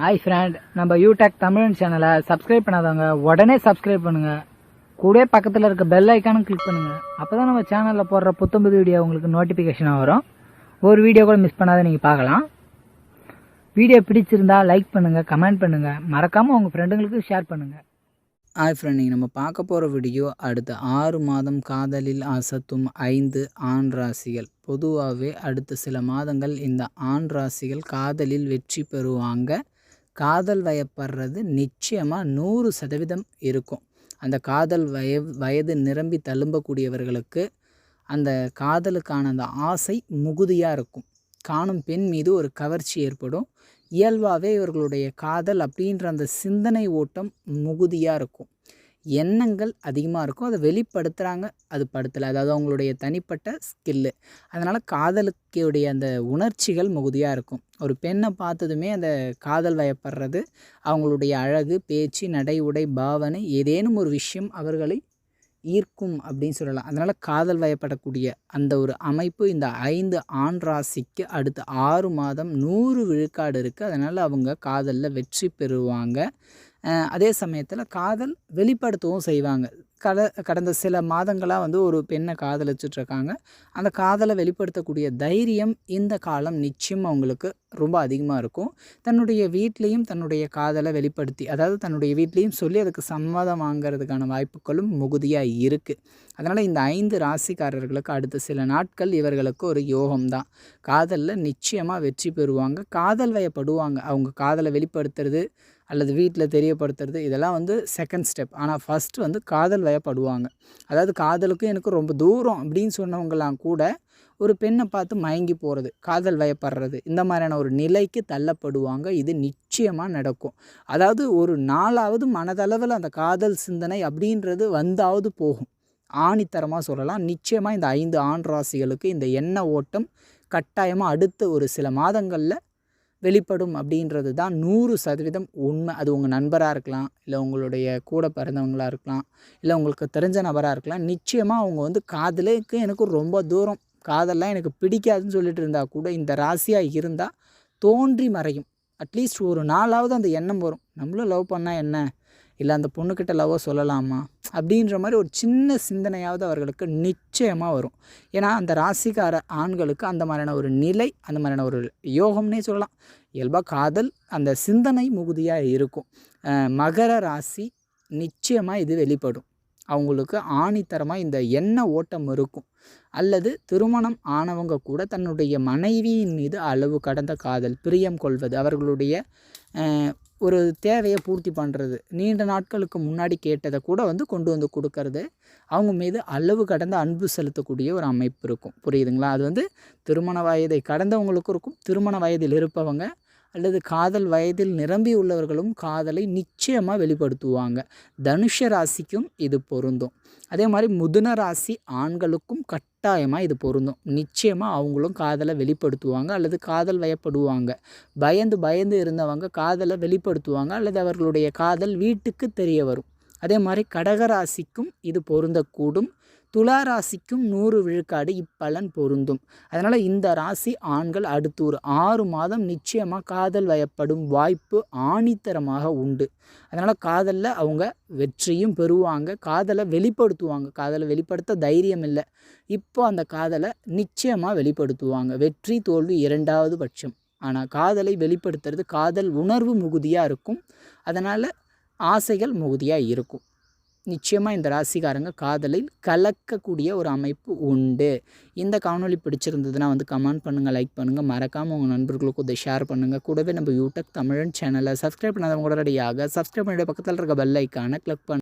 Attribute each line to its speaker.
Speaker 1: Hi friend நம்ம யூடெக் தமிழ் சேனலை subscribe பண்ணாதவங்க உடனே சப்ஸ்கிரைப் பண்ணுங்க. கூட பக்கத்தில் இருக்க பெல் ஐக்கானும் கிளிக் பண்ணுங்க. அப்பதான் நம்ம சேனலில் போடுற புத்தம்புது வீடியோ உங்களுக்கு நோட்டிஃபிகேஷனாக வரும். ஒரு வீடியோ கூட மிஸ் பண்ணாத நீங்கள் பார்க்கலாம். வீடியோ பிடிச்சிருந்தா லைக் பண்ணுங்கள் கமெண்ட் பண்ணுங்கள் மறக்காமல் உங்கள் ஃப்ரெண்டுங்களுக்கு ஷேர் பண்ணுங்கள்
Speaker 2: ஹாய் ஃப்ரெண்ட் நீங்கள் நம்ம பார்க்க போகிற வீடியோ அடுத்த ஆறு மாதம் காதலில் அசத்தும் ஐந்து ஆண் ராசிகள். பொதுவாகவே அடுத்த சில மாதங்கள் இந்த ஆண் ராசிகள் காதலில் வெற்றி பெறுவாங்க. காதல் வயப்படுறது நிச்சயமாக நூறு சதவீதம் இருக்கும். அந்த காதல் வய வயது நிரம்பி தழும்பக்கூடியவர்களுக்கு அந்த காதலுக்கான அந்த ஆசை முகுதியாக இருக்கும். காணும் பெண் மீது ஒரு கவர்ச்சி ஏற்படும். இயல்பாகவே இவர்களுடைய காதல் அப்படின்ற அந்த சிந்தனை ஓட்டம் முகுதியாக இருக்கும். எண்ணங்கள் அதிகமாக இருக்கும் அதை வெளிப்படுத்துகிறாங்க அது படுத்தலை. அதாவது அவங்களுடைய தனிப்பட்ட ஸ்கில்லு அதனால் காதலுக்குடைய அந்த உணர்ச்சிகள் மிகுதியாக இருக்கும். ஒரு பெண்ணை பார்த்ததுமே அந்த காதல் வயப்படுறது அவங்களுடைய அழகு பேச்சு நடை உடை பாவனை ஏதேனும் ஒரு விஷயம் அவர்களை ஈர்க்கும் அப்படின்னு சொல்லலாம். அதனால் காதல் வயப்படக்கூடிய அந்த ஒரு அமைப்பு இந்த ஐந்து ஆண் ராசிக்கு அடுத்த ஆறு மாதம் நூறு விழுக்காடு இருக்குது அதனால் அவங்க காதலில் வெற்றி பெறுவாங்க. அதே சமயத்தில் காதல் வெளிப்படுத்தவும் செய்வாங்க. கட கடந்த சில மாதங்களாக வந்து ஒரு பெண்ணை காதலிச்சிட்ருக்காங்க. அந்த காதலை வெளிப்படுத்தக்கூடிய தைரியம் இந்த காலம் நிச்சயம் அவங்களுக்கு ரொம்ப அதிகமாக இருக்கும். தன்னுடைய வீட்லேயும் தன்னுடைய காதலை வெளிப்படுத்தி அதாவது தன்னுடைய வீட்லேயும் சொல்லி அதுக்கு சம்மதம் வாங்கிறதுக்கான வாய்ப்புகளும் மிகுதியாக இருக்குது அதனால் இந்த ஐந்து ராசிக்காரர்களுக்கு அடுத்த சில நாட்கள் இவர்களுக்கு ஒரு யோகம் தான் காதலில் நிச்சயமாக வெற்றி பெறுவாங்க. காதல் வயப்படுவாங்க. அவங்க காதலை வெளிப்படுத்துறது அல்லது வீட்டில் தெரியப்படுத்துறது இதெல்லாம் வந்து செகண்ட் ஸ்டெப் ஆனால் ஃபஸ்ட்டு வந்து காதல் வயப்படுவாங்க அதாவது காதலுக்கும் எனக்கு ரொம்ப தூரம் அப்படின்னு சொன்னவங்களாம் கூட ஒரு பெண்ணை பார்த்து மயங்கி போகிறது காதல் வயப்படுறது இந்த மாதிரியான ஒரு நிலைக்கு தள்ளப்படுவாங்க. இது நிச்சயமாக நடக்கும். அதாவது ஒரு நாளாவது மனதளவில் அந்த காதல் சிந்தனை அப்படின்றது வந்தாவது போகும். ஆணித்தரமாக சொல்லலாம். நிச்சயமாக இந்த ஐந்து ஆண் ராசிகளுக்கு இந்த எண்ண ஓட்டம் கட்டாயமாக அடுத்த ஒரு சில மாதங்களில் வெளிப்படும் அப்படின்றது தான் நூறு சதவீதம் உண்மை. அது உங்கள் நண்பராக இருக்கலாம் இல்லை உங்களுடைய கூட பிறந்தவங்களாக இருக்கலாம் இல்லை உங்களுக்கு தெரிஞ்ச நபராக இருக்கலாம். நிச்சயமாக அவங்க வந்து காதலுக்கு எனக்கு ரொம்ப தூரம். காதல்லாம் எனக்கு பிடிக்காதுன்னு சொல்லிட்டு இருந்தால் கூட இந்த ராசியாக இருந்தால் தோன்றி மறையும். அட்லீஸ்ட் ஒரு நாளாவது அந்த எண்ணம் வரும். நம்மளும் லவ் பண்ணால் என்ன? இல்லை அந்த பொண்ணுக்கிட்ட லவ்வை சொல்லலாமா? அப்படின்ற மாதிரி ஒரு சின்ன சிந்தனையாவது அவர்களுக்கு நிச்சயமாக வரும். ஏன்னா அந்த ராசிக்கார ஆண்களுக்கு அந்த மாதிரியான ஒரு நிலை அந்த மாதிரியான ஒரு யோகம்னே சொல்லலாம். இயல்பாக காதல் அந்த சிந்தனை முகுதியாக இருக்கும். மகர ராசி நிச்சயமாக இது வெளிப்படும். அவங்களுக்கு ஆணித்தரமாக இந்த எண்ண ஓட்டம் இருக்கும். அல்லது திருமணம் ஆனவங்க கூட தன்னுடைய மனைவியின் மீது அளவு கடந்த காதல் பிரியம் கொள்வது அவர்களுடைய ஒரு தேவையை பூர்த்தி பண்ணுறது நீண்ட நாட்களுக்கு முன்னாடி கேட்டதை கூட வந்து கொண்டு வந்து கொடுக்கறது அவங்க மீது அளவு கடந்த அன்பு செலுத்தக்கூடிய ஒரு அமைப்பு இருக்கும். புரியுதுங்களா? அது வந்து திருமண வயதை கடந்தவங்களுக்கும் இருக்கும் திருமண வயதில் இருப்பவங்க அல்லது காதல் வயதில் நிரம்பி உள்ளவர்களும் காதலை நிச்சயமாக வெளிப்படுத்துவாங்க. தனுஷ ராசிக்கும் இது பொருந்தும். அதே மாதிரி முதுன ராசி ஆண்களுக்கும் கட்டாயமாக இது பொருந்தும். நிச்சயமாக அவங்களும் காதலை வெளிப்படுத்துவாங்க அல்லது காதல் வயப்படுவாங்க. பயந்து பயந்து இருந்தவங்க காதலை வெளிப்படுத்துவாங்க அல்லது அவர்களுடைய காதல் வீட்டுக்கு தெரிய வரும். அதே மாதிரி கடகராசிக்கும் இது பொருந்தக்கூடும். துலா ராசிக்கும் நூறு விழுக்காடு இப்பலன் பொருந்தும். அதனால் இந்த ராசி ஆண்கள் அடுத்து ஒரு ஆறு மாதம் நிச்சயமாக காதல் வயப்படும் வாய்ப்பு ஆணித்தரமாக உண்டு. அதனால் காதலில் அவங்க வெற்றியும் பெறுவாங்க. காதலை வெளிப்படுத்துவாங்க. காதலை வெளிப்படுத்த தைரியம் இல்லை. இப்போ அந்த காதலை நிச்சயமாக வெளிப்படுத்துவாங்க. வெற்றி தோல்வி இரண்டாவது பட்சம். ஆனால் காதலை வெளிப்படுத்துறது காதல் உணர்வு மிகுதியாக இருக்கும். அதனால் ஆசைகள் மிகுதியாக இருக்கும். நிச்சயமாக இந்த ராசிக்காரங்க காதலில் கலக்கக்கூடிய ஒரு அமைப்பு உண்டு. இந்த காணொளி பிடிச்சிருந்ததுன்னா வந்து கமெண்ட் பண்ணுங்கள் லைக் பண்ணுங்கள் மறக்காமல் உங்கள் நண்பர்களுக்கு இதை ஷேர் பண்ணுங்கள் கூடவே நம்ம யூடியூப் தமிழன் சேனலை சப்ஸ்கிரைப் பண்ணாதவங்க உடனடியாக சப்ஸ்கிரைப் பண்ணிட்டு பக்கத்தில் இருக்க பெல் ஐக்கானை கிளிக் பண்ணு